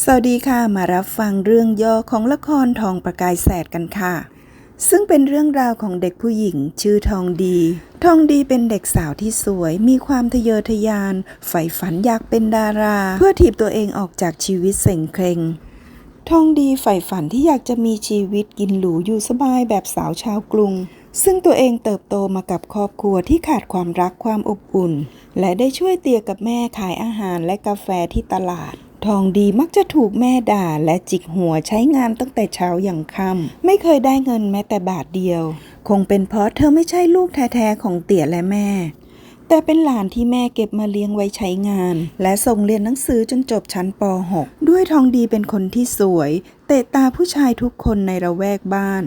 สวัสดีค่ะ มารับฟังเรื่องย่อของละครทองประกายแสดกันค่ะ ซึ่งเป็นเรื่องราวของเด็กผู้หญิง ชื่อทองดี ทองดีเป็นเด็กสาวที่สวย มีความทะเยอทะยานใฝ่ฝันอยากเป็นดารา เพื่อถีบตัวเองออกจากชีวิตเส่งเครงทองดีใฝ่ฝันที่อยากจะมีชีวิตกินหรูอยู่สบายแบบสาวชาวกรุง ซึ่งตัวเองเติบโตมากับครอบครัวที่ขาดความรักความอบอุ่น และได้ช่วยเตียกับแม่ขายอาหารและกาแฟที่ตลาด ทองดีมักจะถูกแม่ด่าและจิกหัวใช้งานตั้งแต่เช้าอย่างค่ำไม่เคยได้เงินแม้แต่บาทเดียว คงเป็นเพราะเธอไม่ใช่ลูกแท้ๆของเตี่ยและแม่ แต่เป็นหลานที่แม่เก็บมาเลี้ยงไว้ใช้งาน และส่งเรียนหนังสือจนจบชั้นป .6 ด้วยทองดีเป็นคนที่สวย เตะตาผู้ชายทุกคนในระแวกบ้าน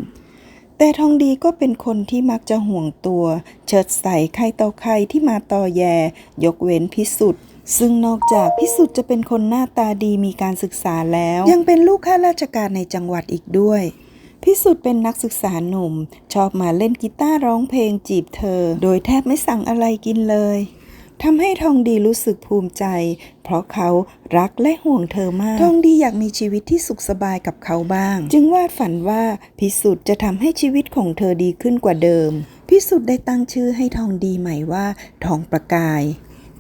แต่ทองดีก็เป็นคนที่มักจะห่วงตัว เชิดใส่ใครต่อใครที่มาต่อแย ยกเว้นพิสุทธิ์ ซึ่งนอกจากพิสุทธิ์จะเป็นคนหน้าตาดีมีการศึกษาแล้ว ยังเป็นลูกข้าราชการในจังหวัดอีกด้วย พิสุทธิ์เป็นนักศึกษาหนุ่ม ชอบมาเล่นกีตาร์ร้องเพลงจีบเธอ โดยแทบไม่สั่งอะไรกินเลยทำให้ทองดีรู้สึกภูมิใจ เพราะเขารักและห่วงเธอมาก ทองดีอยากมีชีวิตที่สุขสบายกับเขาบ้าง จึงวาดฝันว่าพิสุทธิ์จะทำให้ชีวิตของเธอดีขึ้นกว่าเดิม พิสุทธิ์ได้ตั้งชื่อให้ทองดีใหม่ว่า ทองประกาย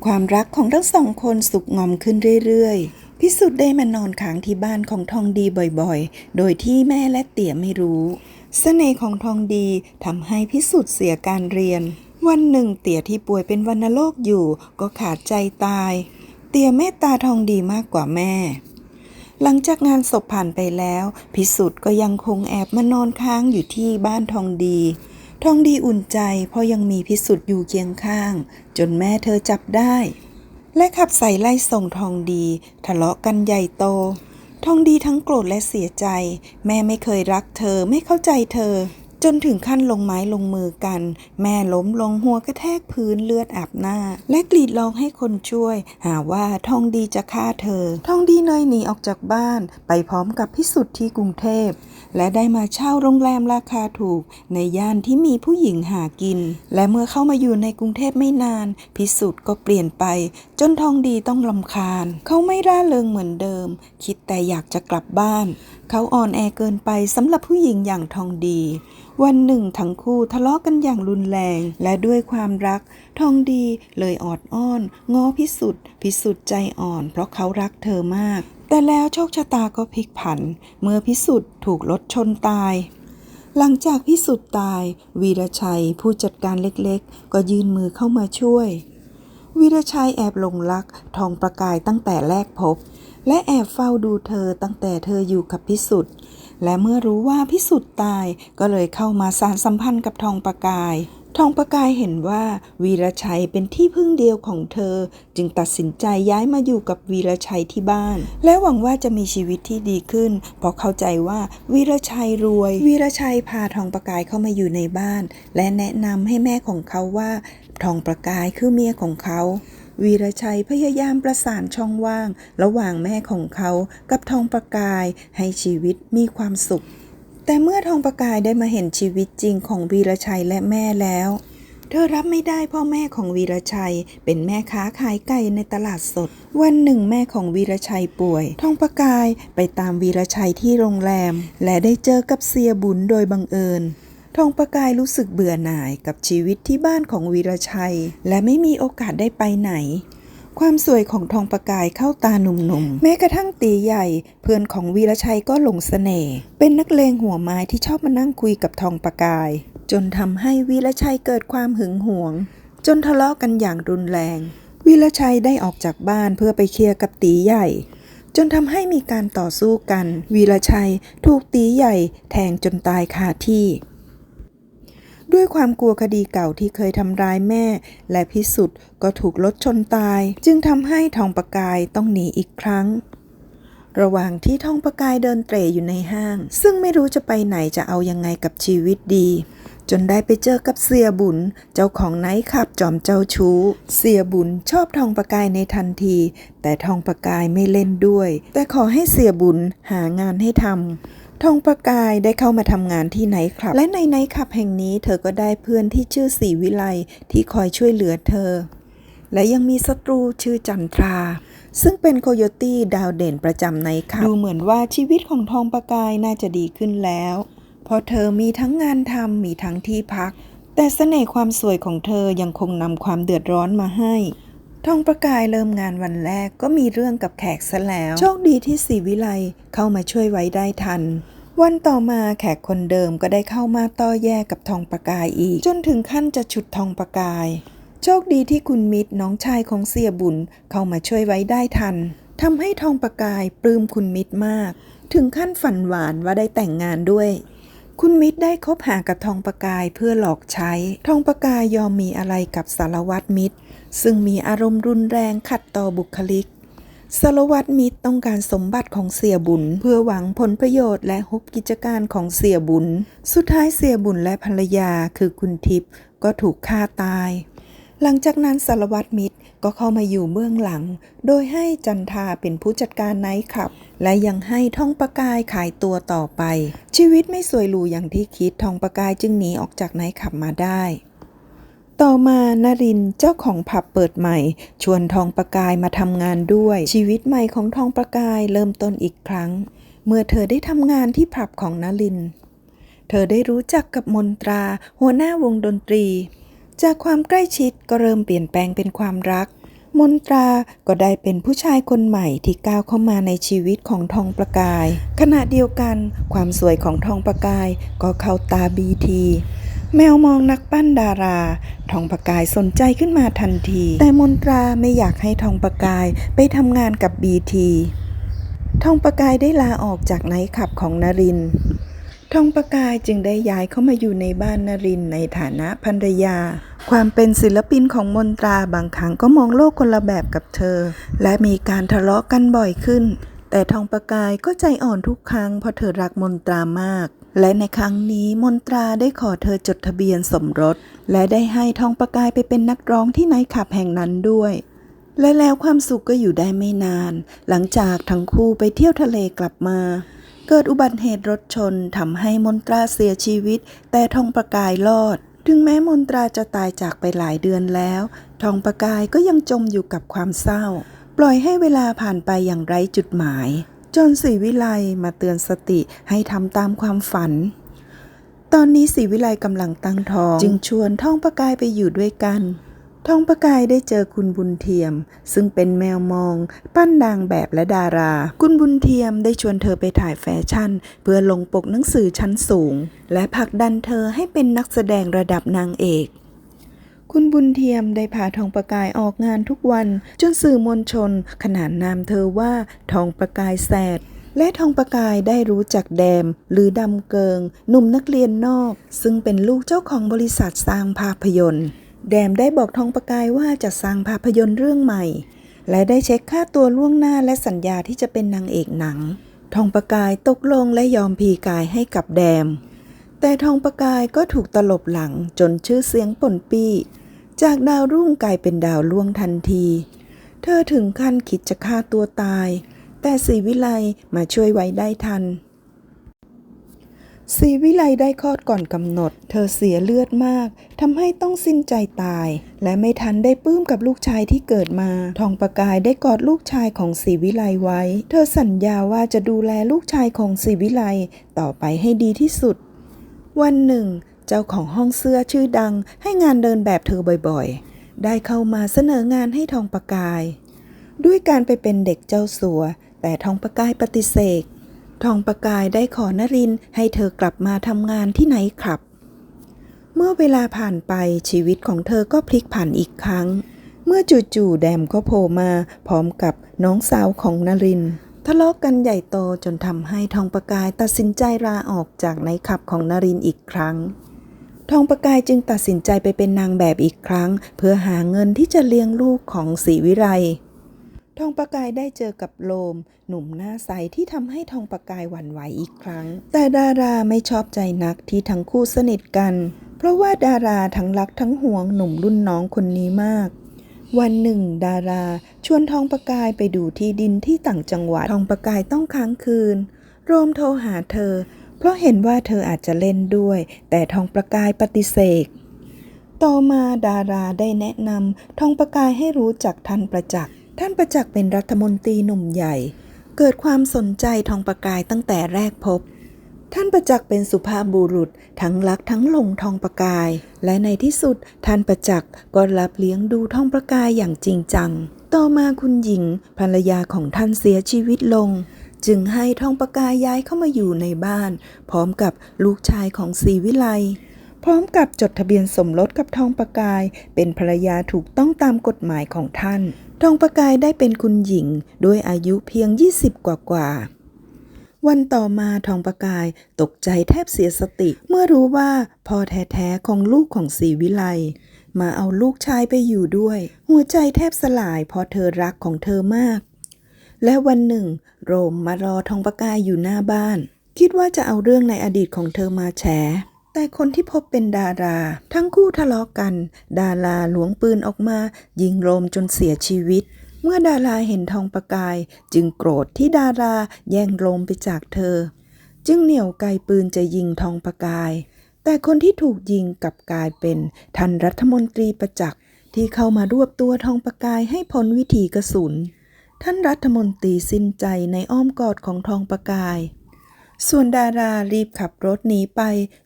ความรักของทั้งสองคนสุกงอมขึ้นเรื่อยๆ พิสุทธิ์ได้มานอนค้างที่บ้านของทองดีบ่อยๆ โดยที่แม่และเตี่ยไม่รู้เสน่ห์ของทองดีทำให้พิสุทธิ์เสียการเรียน วันหนึ่งเตี่ยที่ป่วยเป็นวัณโรคอยู่ก็ขาดใจตาย เตี่ยเมตตาทองดีมากกว่าแม่หลังจากงานศพผ่านไปแล้ว พิสุทธิ์ก็ยังคงแอบมานอนค้างอยู่ที่บ้านทองดี ทองดีอุ่นใจเพราะยังมีพิสุทธิ์อยู่เคียงข้าง จนแม่เธอจับได้ และขับใส่ไล่ส่งทองดีทะเลาะกันใหญ่โต ทองดีทั้งโกรธและเสียใจ แม่ไม่เคยรักเธอไม่เข้าใจเธอ จนถึงขั้นลงไม้ลงมือกัน แม่ล้มลงหัวกระแทกพื้นเลือดอาบหน้า และกรีดร้องให้คนช่วย หาว่าทองดีจะฆ่าเธอ ทองดีเนยหนีออกจากบ้านไปพร้อมกับพิสุทธิ์ที่กรุงเทพ และได้มาเช่าโรงแรมราคาถูก ในย่านที่มีผู้หญิงหากิน และเมื่อเข้ามาอยู่ในกรุงเทพไม่นาน พิสุทธิ์ก็เปลี่ยนไป จนทองดีต้องลำคาญ เขาไม่ร่าเริงเหมือนเดิม คิดแต่อยากจะกลับบ้าน เขาอ่อนแอเกินไปสำหรับผู้หญิงอย่างทองดี วันหนึ่งทั้งคู่ทะเลาะกันอย่างรุนแรง และด้วยความรัก ทองดีเลยออดอ้อน ง้อพิสุทธิ์พิสุทธิ์ใจอ่อน เพราะเขารักเธอมาก แต่แล้วโชคชะตาก็พลิกผัน เมื่อพิสุทธิ์ถูกรถชนตาย หลังจากพิสุทธิ์ตาย วีรชัยผู้จัดการเล็กๆ ก็ยื่นมือเข้ามาช่วย วีรชัยแอบหลงรักทองประกายตั้งแต่แรกพบ และแอบเฝ้าดูเธอตั้งแต่เธออยู่กับพิสุทธิ์และเมื่อรู้ว่าพิสุทธิ์ตายก็เลยเข้ามาสานสัมพันธ์กับทองประกาย ทองประกายเห็นว่า วีรชัยเป็นที่พึ่งเดียวของเธอ จึงตัดสินใจย้ายมาอยู่กับวีรชัยที่บ้าน และหวังว่าจะมีชีวิตที่ดีขึ้น เพราะเข้าใจว่าวีรชัยรวย วีรชัยพาทองประกายเข้ามาอยู่ในบ้าน และแนะนำให้แม่ของเขาว่า ทองประกายคือเมียของเขาวีรชัยพยายามประสานช่องว่าง ระหว่างแม่ของเขากับทองประกายให้ชีวิตมีความสุข แต่เมื่อทองประกายได้มาเห็นชีวิตจริงของวีรชัยและแม่แล้ว เธอรับไม่ได้พ่อแม่ของวีรชัย เป็นแม่ค้าขายไก่ในตลาดสด วันหนึ่งแม่ของวีรชัยป่วย ทองประกายไปตามวีรชัยที่โรงแรม และได้เจอกับเสียบุญโดยบังเอิญทองประกายรู้สึกเบื่อหน่ายกับชีวิตที่บ้านของวีรชัย และไม่มีโอกาสได้ไปไหน ความสวยของทองประกายเข้าตาหนุ่มๆ แม้กระทั่งตีใหญ่ เพื่อนของวีรชัยก็หลงเสน่ห์ เป็นนักเลงหัวไม้ที่ชอบมานั่งคุยกับทองประกาย จนทำให้วีรชัยเกิดความหึงหวง จนทะเลาะกันอย่างรุนแรง วีรชัยได้ออกจากบ้านเพื่อไปเคลียร์กับตีใหญ่ จนทำให้มีการต่อสู้กัน วีรชัยถูกตีใหญ่ แทงจนตายคาที่ ด้วยความกลัวคดีเก่าที่เคยทำร้ายแม่ และพิสุทธ์ก็ถูกรถชนตาย จึงทำให้ทองประกายต้องหนีอีกครั้ง ระหว่างที่ทองประกายเดินเตร่อยู่ในห้าง ซึ่งไม่รู้จะไปไหนจะเอายังไงกับชีวิตดี จนได้ไปเจอกับเสียบุญ เจ้าของไนท์คลับจอมเจ้าชู้ เสียบุญชอบทองประกายในทันที แต่ทองประกายไม่เล่นด้วย แต่ขอให้เสียบุญหางานให้ทำ ทองประกายได้เข้ามาทำงานที่ไนท์คลับ และในไนท์คลับแห่งนี้เธอก็ได้เพื่อนที่ชื่อศรีวิไลที่คอยช่วยเหลือเธอ และยังมีศัตรูชื่อจันทรา ซึ่งเป็นโคโยตี้ดาวเด่นประจำในค่ะดูเหมือนว่าชีวิตของทองประกายน่าจะดีขึ้นแล้วเพราะเธอมีทั้งงานทำมีทั้งที่พัก แต่เสน่ห์ความสวยของเธอยังคงนำความเดือดร้อนมาให้ ทองประกายเริ่มงานวันแรกก็มีเรื่องกับแขกซะแล้ว โชคดีที่ศรีวิไลเข้ามาช่วยไว้ได้ทัน วันต่อมาแขกคนเดิมก็ได้เข้ามาต่อแย่กับทองประกายอีก จนถึงขั้นจะฉุดทองประกาย โชคดีที่คุณมิตรน้องชายของเสียบุญเข้ามาช่วยไว้ได้ทันทำให้ทองประกายปลื้มคุณมิตรมาก ถึงขั้นฝันหวานว่าได้แต่งงานด้วยคุณมิตรได้คบหากับทองประกายเพื่อหลอกใช้ ทองประกายยอมมีอะไรกับสารวัตรมิตร ซึ่งมีอารมณ์รุนแรงขัดต่อบุคลิกสารวัตรมิตรต้องการสมบัติของเสียบุญ เพื่อหวังผลประโยชน์และฮุบกิจการของเสียบุญ สุดท้ายเสียบุญและภรรยาคือคุณทิพย์ก็ถูกฆ่าตาย หลังจากนั้นสารวัตรมิตรก็เข้ามาอยู่เบื้องหลัง โดยให้จันทาเป็นผู้จัดการไนท์คลับ และยังให้ทองประกายขายตัวต่อไป ชีวิตไม่สวยหรูอย่างที่คิดทองประกายจึงหนีออกจากไนท์คลับมาได้ ต่อมานารินเจ้าของผับเปิดใหม่ ชวนทองประกายมาทำงานด้วย ชีวิตใหม่ของทองประกายเริ่มต้นอีกครั้ง เมื่อเธอได้ทำงานที่ผับของนาริน เธอได้รู้จักกับมนตรา หัวหน้าวงดนตรี จากความใกล้ชิดก็เริ่มเปลี่ยนแปลงเป็นความรัก มนตราก็ได้เป็นผู้ชายคนใหม่ที่ก้าวเข้ามาในชีวิตของทองประกาย ขณะเดียวกัน ความสวยของทองประกายก็เข้าตาบีที แมวมองนักปั้นดารา ทองประกายสนใจขึ้นมาทันที แต่มนตราไม่อยากให้ทองประกายไปทำงานกับบีทีทองประกายได้ลาออกจากไนท์คลับของนริน ทองประกายจึงได้ย้ายเข้ามาอยู่ในบ้านนรินในฐานะภรรยา ความเป็นศิลปินของมนตราบางครั้งก็มองโลกคนละแบบกับเธอ และมีการทะเลาะกันบ่อยขึ้น แต่ทองประกายก็ใจอ่อนทุกครั้งเพราะเธอรักมนตรามาก และในครั้งนี้มนตราได้ขอเธอจดทะเบียนสมรส และได้ให้ทองประกายไปเป็นนักร้องที่ไนท์คลับแห่งนั้นด้วย และแล้วความสุขก็อยู่ได้ไม่นาน หลังจากทั้งคู่ไปเที่ยวทะเลกลับมา เกิดอุบัติเหตุรถชนทำให้มนตราเสียชีวิต แต่ทองประกายรอด ถึงแม้มนตราจะตายจากไปหลายเดือนแล้ว ทองประกายก็ยังจมอยู่กับความเศร้า ปล่อยให้เวลาผ่านไปอย่างไร้จุดหมาย จนศรีวิไลมาเตือนสติให้ทำตามความฝัน ตอนนี้ศรีวิไลกำลังตั้งท้อง จึงชวนท่องประกายไปอยู่ด้วยกันทองประกายได้เจอคุณบุญเทียม ซึ่งเป็นแมวมอง ปั้นนางแบบและดารา คุณบุญเทียมได้ชวนเธอไปถ่ายแฟชั่น เพื่อลงปกหนังสือชั้นสูง และผลักดันเธอให้เป็นนักแสดงระดับนางเอก คุณบุญเทียมได้พาทองประกายออกงานทุกวัน จนสื่อมวลชน ขนานนามเธอว่าทองประกายแสดและทองประกายได้รู้จักแดม หรือดำเกิง หนุ่มนักเรียนนอก ซึ่งเป็นลูกเจ้าของบริษัทสร้างภาพยนตร์ แดมได้บอกทองประกายว่าจะสร้างภาพยนตร์เรื่องใหม่ และได้เช็คค่าตัวล่วงหน้าและสัญญาที่จะเป็นนางเอกหนัง ทองประกายตกลงและยอมพีกายให้กับแดม แต่ทองประกายก็ถูกตลบหลังจนชื่อเสียงป่นปี้ จากดาวรุ่งกลายเป็นดาวล่วงทันที เธอถึงขั้นคิดจะฆ่าตัวตาย แต่ศรีวิไลมาช่วยไว้ได้ทันศรีวิไลได้คลอดก่อนกำหนด เธอเสียเลือดมากทำให้ต้องสิ้นใจตาย และไม่ทันได้ปลื้มกับลูกชายที่เกิดมา ทองประกายได้กอดลูกชายของศรีวิไลไว้ เธอสัญญาว่าจะดูแลลูกชายของศรีวิไลต่อไปให้ดีที่สุด วันหนึ่ง เจ้าของห้องเสื้อชื่อดังให้งานเดินแบบเธอบ่อยๆ ได้เข้ามาเสนองานให้ทองประกาย ด้วยการไปเป็นเด็กเจ้าสัว แต่ทองประกายปฏิเสธทองประกายได้ขอนรินให้เธอกลับมาทำงานที่ไหนครับ เมื่อเวลาผ่านไปชีวิตของเธอก็พลิกผันอีกครั้ง เมื่อจู่ๆแดมก็โผล่มาพร้อมกับน้องสาวของนรินทะเลาะกันใหญ่โตจนทำให้ทองประกายตัดสินใจลาออกจากในขับของนรินอีกครั้ง ทองประกายจึงตัดสินใจไปเป็นนางแบบอีกครั้ง เพื่อหาเงินที่จะเลี้ยงลูกของศรีวิไลทองประกายได้เจอกับโลม หนุ่มหน้าใสที่ทำให้ทองประกายหวั่นไหวอีกครั้ง แต่ดาราไม่ชอบใจนักที่ทั้งคู่สนิทกัน เพราะว่าดาราทั้งรักทั้งหวงหนุ่มรุ่นน้องคนนี้มาก วันหนึ่ง ดาราชวนทองประกายไปดูที่ดินที่ต่างจังหวัดทองประกายต้องค้างคืน โรมโทรหาเธอ ราะเห็นว่าเธออาจจะเล่นด้วย แต่ทองประกายปฏิเสธต่อมาดาราได้แนะนำทองประกายให้รู้จักทันประจักษ์ ท่านประจักษ์เป็นรัฐมนตรีหนุ่มใหญ่ เกิดความสนใจทองประกายตั้งแต่แรกพบ ท่านประจักษ์เป็นสุภาพบุรุษ ทั้งรักทั้งหลงทองประกาย และในที่สุดท่านประจักษ์ก็รับเลี้ยงดูทองประกายอย่างจริงจัง ต่อมาคุณหญิงภรรยาของท่านเสียชีวิตลง จึงให้ทองประกายย้ายเข้ามาอยู่ในบ้าน พร้อมกับลูกชายของศรีวิไลพร้อมกับจดทะเบียนสมรสกับทองประกาย เป็นภรรยาถูกต้องตามกฎหมายของท่าน ทองประกายได้เป็นคุณหญิงด้วยอายุเพียง 20 กว่ากว่าวันต่อมาทองประกายตกใจแทบเสียสติ เมื่อรู้ว่าพ่อแท้ๆของลูกของศรีวิไลมาเอาลูกชายไปอยู่ด้วย หัวใจแทบสลายเพราะเธอรักของเธอมาก และวันหนึ่ง โรมมารอทองประกายอยู่หน้าบ้าน คิดว่าจะเอาเรื่องในอดีตของเธอมาแฉ แต่คนที่พบเป็นดารา ทั้งคู่ทะเลาะกัน ดาราหลวงปืนออกมา ยิงโรมจนเสียชีวิต เมื่อดาราเห็นทองประกาย จึงโกรธที่ดาราแย่งโรมไปจากเธอ จึงเหนี่ยวไกปืนจะยิงทองประกายแต่คนที่ถูกยิงกลับกลายเป็นท่านรัฐมนตรีประจักษ์ที่เข้ามารวบตัวทองประกายให้พ้นวิถีกระสุน ท่านรัฐมนตรีสิ้นใจในอ้อมกอดของทองประกาย ส่วนดารารีบขับรถหนีไป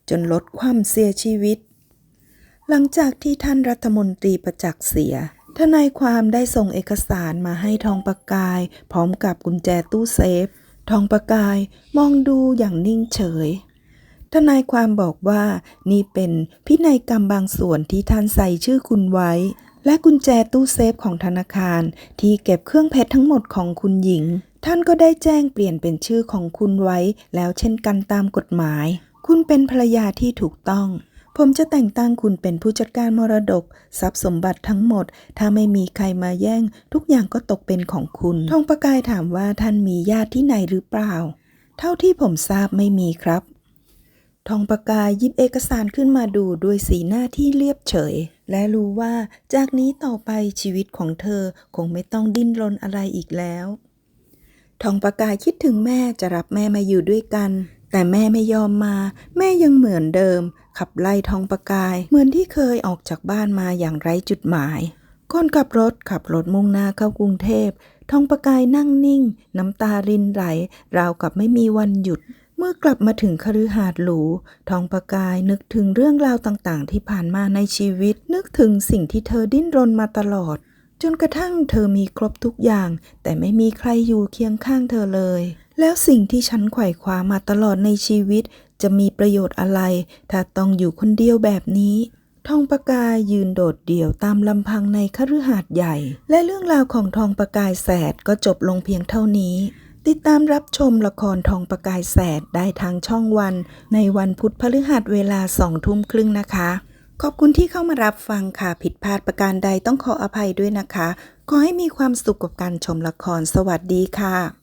จนลดความเสียชีวิต หลังจากที่ท่านรัฐมนตรีประจักษ์เสีย ทนายความได้ส่งเอกสารมาให้ทองประกาย พร้อมกับกุญแจตู้เซฟ ทองประกายมองดูอย่างนิ่งเฉย ทนายความบอกว่านี่เป็นพินัยกรรมบางส่วนที่ท่านใส่ชื่อคุณไว้ และกุญแจตู้เซฟของธนาคาร ที่เก็บเครื่องเพชรทั้งหมดของคุณหญิง ท่านก็ได้แจ้งเปลี่ยนเป็นชื่อของคุณไว้ แล้วเช่นกันตามกฎหมาย คุณเป็นภรรยาที่ถูกต้อง ผมจะแต่งตั้งคุณเป็นผู้จัดการมรดก ทรัพย์สมบัติทั้งหมด ถ้าไม่มีใครมาแย่ง ทุกอย่างก็ตกเป็นของคุณทองประกายถามว่าท่านมีญาติที่ไหนหรือเปล่า เท่าที่ผมทราบไม่มีครับ ทองประกายยิบเอกสารขึ้นมาดูด้วยสีหน้าที่เรียบเฉย และรู้ว่าจากนี้ต่อไปชีวิตของเธอคงไม่ต้องดิ้นรนอะไรอีกแล้ว ทองประกายคิดถึงแม่จะรับแม่มาอยู่ด้วยกัน แต่แม่ไม่ยอมมา แม่ยังเหมือนเดิม ขับไล่ทองประกาย เหมือนที่เคยออกจากบ้านมาอย่างไร้จุดหมายก่อนขับรถขับรถมุ่งหน้าเข้ากรุงเทพทองประกายนั่งนิ่ง น้ำตารินไหลราวกับไม่มีวันหยุด เมื่อกลับมาถึงคฤหาสน์หรู ทองประกายนึกถึงเรื่องราวต่างๆ ที่ผ่านมาในชีวิต นึกถึงสิ่งที่เธอดิ้นรนมาตลอด จนกระทั่งเธอมีครบทุกอย่าง แต่ไม่มีใครอยู่เคียงข้างเธอเลย แล้วสิ่งที่ฉันไขว่คว้ามาตลอดในชีวิต จะมีประโยชน์อะไร ถ้าต้องอยู่คนเดียวแบบนี้ทองประกายยืนโดดเดี่ยวตามลำพังในคฤหาสน์ใหญ่ และเรื่องราวของทองประกายแสดก็จบลงเพียงเท่านี้ ติดตามรับชมละครทองประกายแสดได้ทางช่องวัน ในวันพุธพฤหัสเวลาสองทุ่มครึ่งนะคะ ขอบคุณที่เข้ามารับฟังค่ะ ผิดพลาดประการใดต้องขออภัยด้วยนะคะ ขอให้มีความสุขกับการชมละครสวัสดีค่ะ